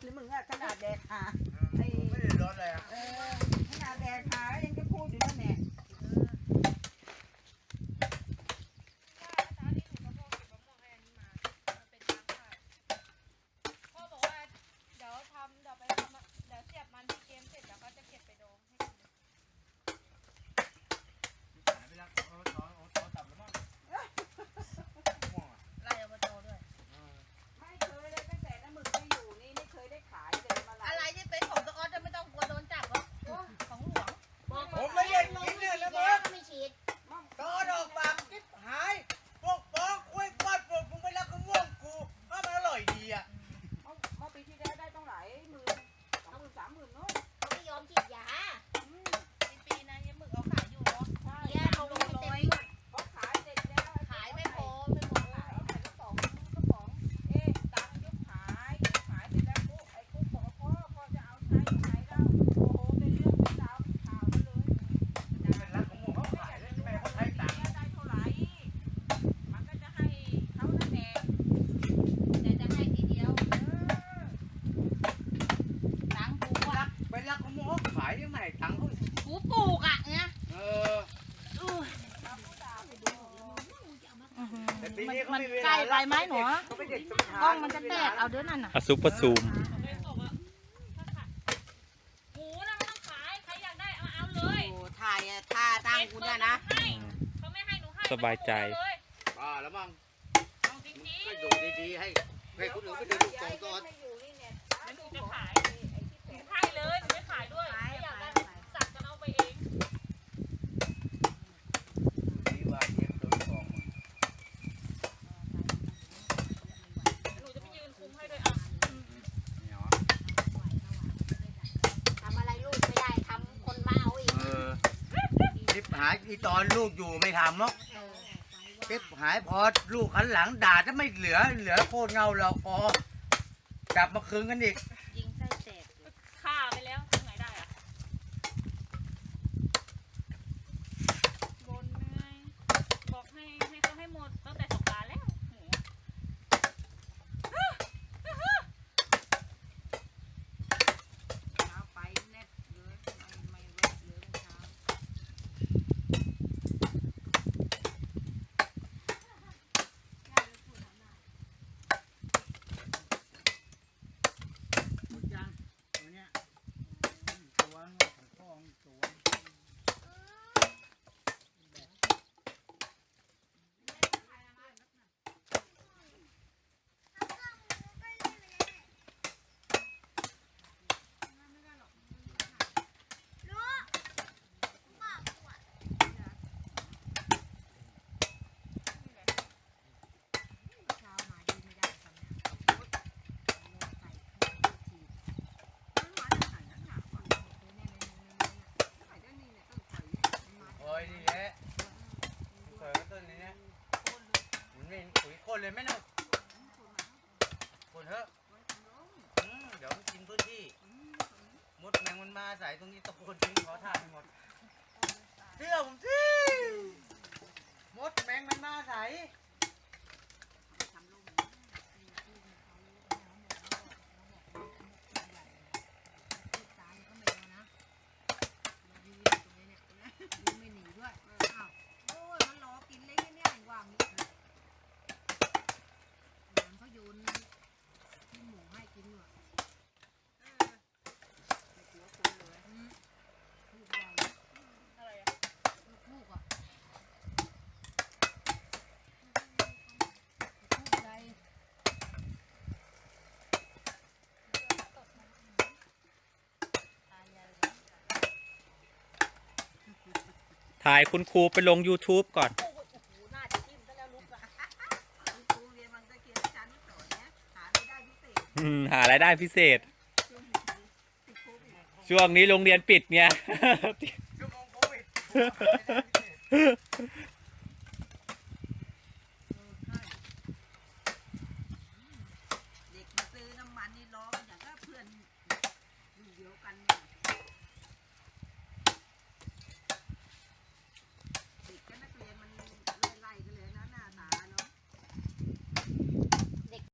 เลยมึงอะขนาดแดกหาไม่ได้ร้อนเลยอะขนาดแดกหายังจะพูดอยู่นั่นแหละ มันมันใกล้ไปไหมหนอกล้องมันจะแตกเอาเด้อนั่นน่ะอะซุปเปอร์ซูม หมูนะไม่ต้องขาย ใครอยากได้เอาเอาเลยถ่ายท่าตั้งกูเนี่ยนะเขาไม่ให้หนูให้สบายใจอเาแล้วมั้งเองก็อยู่ดีๆให้ให้คนอื่นไปดูถูกใจก่อน อีตอนลูกอยู่ไม่ทำหรอกเป๊บหายพอลูกขันหลังด่าจะไม่เหลือ เหลือโคตรเงาเราพอกลับมาคืนกันอีก เวนปุ๋ยคนเลยไม่นุ่คนเถอะเดี๋ยวมันกินพื้นที่ มดแมงมันมาใส่ตรงนี้ตะโกนทิ้งขอทานไปหมดเสื้อผมสิมดแมงมันมาใส่ ถ่ายคุณครูไปลง YouTube ก่อน อืม หารายได้พิเศษ ช่วงนี้โรงเรียนปิดเนี่ย เด็กมาซื้อน้ำมันนี่ร้องอย่างก็เพื่อนอยู่เดียวกันเนี่ย